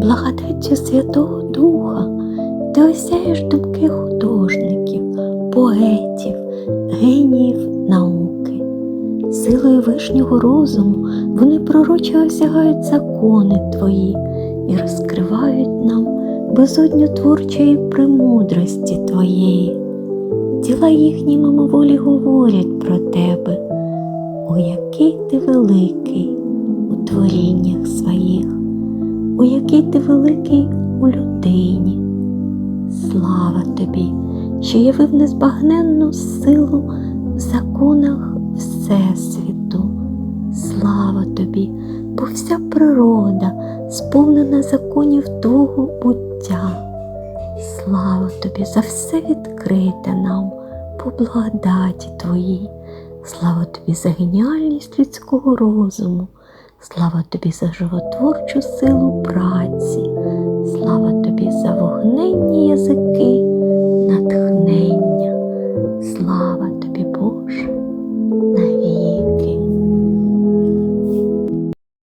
Благодаттю Святого Духа ти осяєш думки художників, поетів, геніїв науки. Силою вишнього розуму вони пророчо осягають закони твої і розкривають нам безодню творчої премудрості твоєї. Діла їхні мимоволі говорять про тебе, о який ти великий о який ти великий у людині. Слава тобі, що явив незбагненну силу в законах Всесвіту. Слава тобі, бо вся природа сповнена законів Твого буття. Слава тобі за все відкрите нам по благодаті Твоїй. Слава тобі за геніальність людського розуму. Слава тобі за животворчу силу праці. Слава тобі за вогненні язики